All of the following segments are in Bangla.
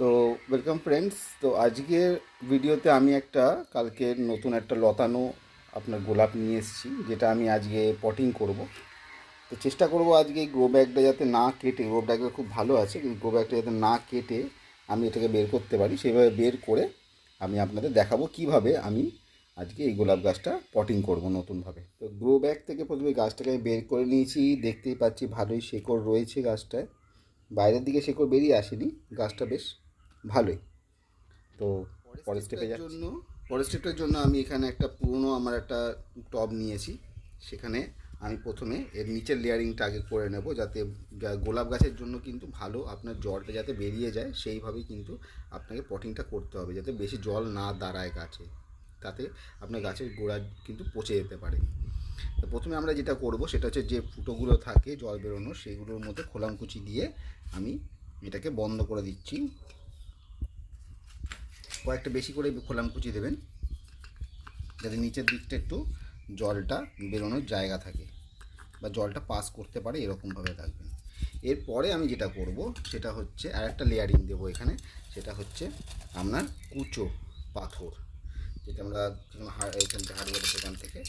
তো ওয়েলকাম ফ্রেন্ডস তো আজকের ভিডিওতে আমি একটা, কালকে নতুন একটা লতানো আপনার গোলাপ নিয়ে এসেছি, যেটা আমি আজকে পটিং করব। তো চেষ্টা করব আজকে এই গ্রো ব্যাগটা যাতে না কেটে গ্রো ব্যাগটা খুব ভালো আছে, কিন্তু গ্রো ব্যাগটা যাতে না কেটে আমি এটাকে বের করতে পারি সেইভাবে বের করে আমি আপনাদের দেখাবো কীভাবে আমি আজকে এই গোলাপ গাছটা পটিং করব নতুনভাবে। তো গ্রো ব্যাগ থেকে প্রথমে গাছটাকে আমি বের করে নিয়েছি, দেখতেই পাচ্ছি ভালোই শেকড় রয়েছে গাছটায়। বাইরের দিকে শেকড় বেরিয়ে আসেনি, গাছটা বেশ ভালোই। তো পরের স্টেপে জন্য পরের স্টেপটার জন্য আমি এখানে একটা পুরনো আমার একটা টব নিয়েছি। সেখানে আমি প্রথমে এর নিচের লেয়ারিংটা আগে করে নেব যাতে গোলাপ গাছের জন্য কিন্তু ভালো আপনার জলটা যাতে বেরিয়ে যায় সেইভাবেই কিন্তু আপনাকে পটিংটা করতে হবে যাতে বেশি জল না দাঁড়ায় গাছে। তাতে আপনার গাছের গোড়া কিন্তু পচে যেতে পারে। তো প্রথমে আমরা যেটা করব সেটা হচ্ছে যে ফুটোগুলো থাকে জল বেরোনো সেইগুলোর মধ্যে খোলামকুচি দিয়ে আমি এটাকে বন্ধ করে দিচ্ছি। কয়েকটা বেশি করে খোলাম খোলামকুচি দেবেন। যাতে নিচের দিকটা একটু জলটা বেরোনোর জায়গা থাকে বা জলটা পাস করতে পারে এরকমভাবে থাকবেন এরপরে আমি যেটা করব, সেটা হচ্ছে আর একটা লেয়ারিং দেবো এখানে, সেটা হচ্ছে আপনার কুচো পাথর। যেটা আমরা এখান থেকে হার্ডওয়ারের দোকান থেকে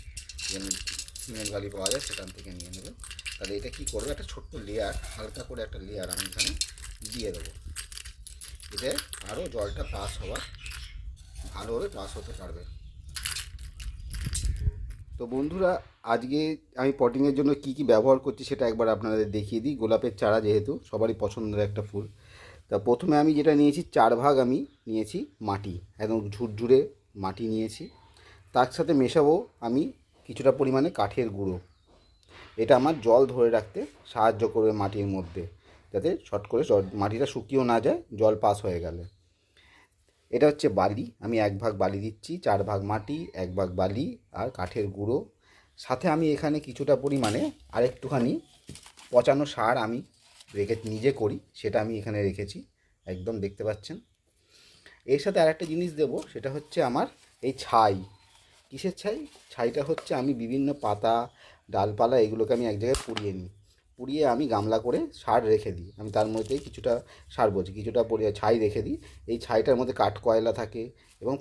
সিমেন্ট গালি পাওয়া যায় সেখান থেকে নিয়ে নেবেন তাহলে এটা কী করব? একটা ছোট্ট লেয়ার, হালকা করে একটা লেয়ার আমি এখানে দিয়ে দেবো। এতে আরও জলটা পাস হওয়ার ভালোভাবে চাষ হতে পারবে। তো বন্ধুরা, আজকে আমি পটিংয়ের জন্য কি কি ব্যবহার করছি সেটা একবার আপনাদের দেখিয়ে দিই। গোলাপের চারা যেহেতু সবারই পছন্দের একটা ফুল। তা প্রথমে আমি যেটা নিয়েছি, চার ভাগ আমি নিয়েছি মাটি, একদম ঝুরঝুরে মাটি নিয়েছি। তার সাথে মেশাবো আমি কিছুটা পরিমাণে কাঠের গুঁড়ো। এটা আমার জল ধরে রাখতে সাহায্য করবে মাটির মধ্যে, যাতে শর্ট করে মাটিটা শুকিয়েও না যায়, জল পাস হয়ে গেলে। এটা হচ্ছে বালি, আমি এক ভাগ বালি দিচ্ছি, চার ভাগ মাটি, এক ভাগ বালি আর কাঠের গুঁড়ো। সাথে আমি এখানে কিছুটা পরিমাণে আরেকটুখানি পচানো সার আমি রেখে, নিজে করি, সেটা আমি এখানে রেখেছি, একদম দেখতে পাচ্ছেন। এর সাথে আরেকটা জিনিস দেব, সেটা হচ্ছে আমার এই ছাই। কিসের ছাই? ছাইটা হচ্ছে আমি বিভিন্ন পাতা, ডালপালা, এগুলোকে আমি এক জায়গায় পুড়িয়ে নিই। পুড়িয়ে আমি গামলা করে সার রেখে দিই। আমি তার মধ্যে কিছুটা সার বলছি, কিছুটা পরিয়ে ছাই রেখে দিই। এই ছাইটার মধ্যে কাঠ কয়লা থাকে এবং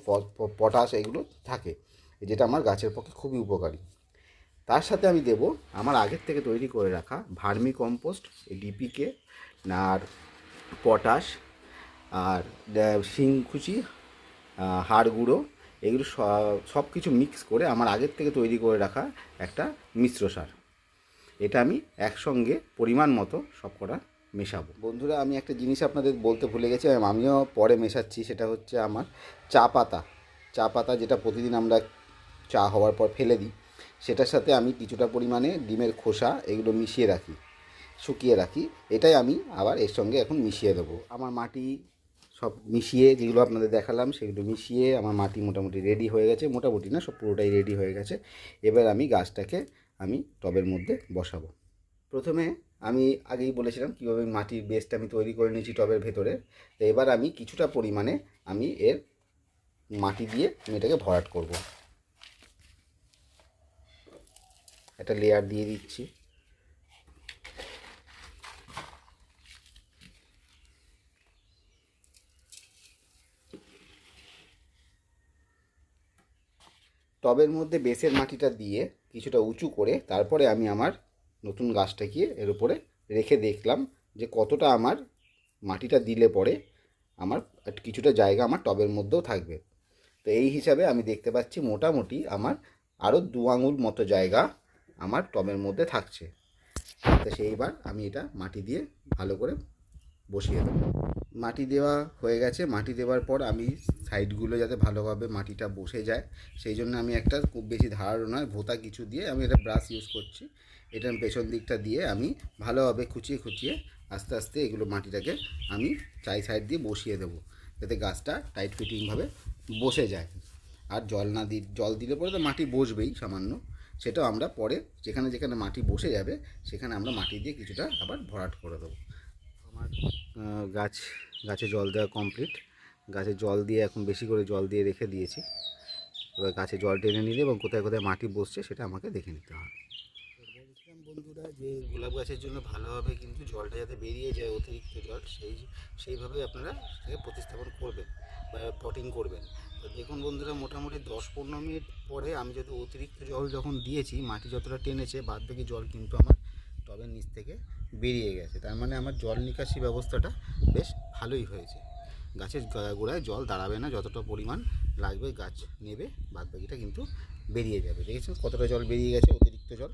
পটাশ এগুলো থাকে, যেটা আমার গাছের পক্ষে খুবই উপকারী। তার সাথে আমি দেব আমার আগের থেকে তৈরি করে রাখা ভার্মি কম্পোস্ট ডিপিকে, আর পটাশ, আর শিংকুচি হাড় গুঁড়ো, এগুলো সব কিছু মিক্স করে আমার আগের থেকে তৈরি করে রাখা একটা মিশ্র সার। এটা আমি একসঙ্গে পরিমাণ মতো সব কটা মেশাবো। বন্ধুরা, আমি একটা জিনিস আপনাদের বলতে ভুলে গেছি আমি- আমিও পরে মেশাচ্ছি, সেটা হচ্ছে আমার চা পাতা। চা পাতা যেটা প্রতিদিন আমরা চা হওয়ার পর ফেলে দিই, সেটার সাথে আমি কিছুটা পরিমাণে ডিমের খোসা এগুলো মিশিয়ে রাখি, শুকিয়ে রাখি, এটাই আমি আবার এর সঙ্গে এখন মিশিয়ে দেবো। আমার মাটি সব মিশিয়ে যেগুলো আপনাদের দেখালাম, সেগুলো মিশিয়ে আমার মাটি মোটামুটি রেডি হয়ে গেছে, মোটামুটি না, সব পুরোটাই রেডি হয়ে গেছে। এবার আমি গাছটাকে আমি টবের মধ্যে বসাবো। প্রথমে আমি আগেই বলেছিলাম কীভাবে মাটির বেসটা আমি তৈরি করে নিয়েছি টবের ভেতরে। তো এবার আমি কিছুটা পরিমাণে আমি এর মাটি দিয়ে আমি এটাকে ভরাট করব। একটা লেয়ার দিয়ে দিচ্ছি। টবের মধ্যে বেসের মাটিটা দিয়ে কিছুটা উঁচু করে তারপরে আমি আমার নতুন গাছটাকে এর উপরে রেখে দেখলাম যে কতটা আমার মাটিটা দিলে পরে আমার কিছুটা জায়গা আমার টবের মধ্যেও থাকবে। তো এই হিসাবে আমি দেখতে পাচ্ছি মোটামুটি আমার আরও দু আঙুল মতো জায়গা আমার টবের মধ্যে থাকছে। তো সেইবার আমি এটা মাটি দিয়ে ভালো করে বসিয়ে দেবো। মাটি দেওয়া হয়ে গেছে। মাটি দেওয়ার পর আমি সাইডগুলো যাতে ভালোভাবে মাটিটা বসে যায়, সেই জন্য আমি একটা খুব বেশি ধারালো নয়, ভোতা কিছু দিয়ে আমি এটা ব্রাশ ইউজ করছি। এটার পেছন দিকটা দিয়ে আমি ভালোভাবে খুঁচিয়ে খুঁচিয়ে আস্তে আস্তে এগুলো মাটিটাকে আমি চাই সাইড দিয়ে বসিয়ে দেবো, যাতে গাছটা টাইট ফিটিংভাবে বসে যায়। আর জল না দি, জল দিলে পরে তো মাটি বসবেই সামান্য। সেটাও আমরা পরে যেখানে যেখানে মাটি বসে যাবে, সেখানে আমরা মাটি দিয়ে কিছুটা আবার ভরাট করে দেবো। আমার গাছ, গাছে জল দেওয়া কমপ্লিট গাছে জল দিয়ে এখন বেশি করে জল দিয়ে রেখে দিয়েছি। এবার গাছে জল টেনে নিলে এবং কোথায় কোথায় মাটি বসছে সেটা আমাকে দেখে নিতে হবে। বন্ধুরা যে গোলাপ গাছের জন্য ভালোভাবে কিন্তু জলটা যাতে বেরিয়ে যায় অতিরিক্ত জল, সেই সেইভাবে আপনারা সেটাকে প্রতিস্থাপন করবেন বা পটিং করবেন। তো দেখুন বন্ধুরা, মোটামুটি দশ পনেরো মিনিট পরে আমি যদি অতিরিক্ত জল যখন দিয়েছি, মাটি যতটা টেনেছে বাদ বাকি জল কিন্তু আমার টবের নিচ থেকে বেরিয়ে গেছে। তার মানে আমার জল নিকাশি ব্যবস্থাটা বেশ ভালোই হয়েছে। গাছের গোড়ায় জল দাঁড়াবে না, যতটা পরিমাণ লাগবে গাছ নেবে, বাদবাকিটা কিন্তু বেরিয়ে যাবে। দেখেছেন কতটা জল বেরিয়ে গেছে, অতিরিক্ত জল?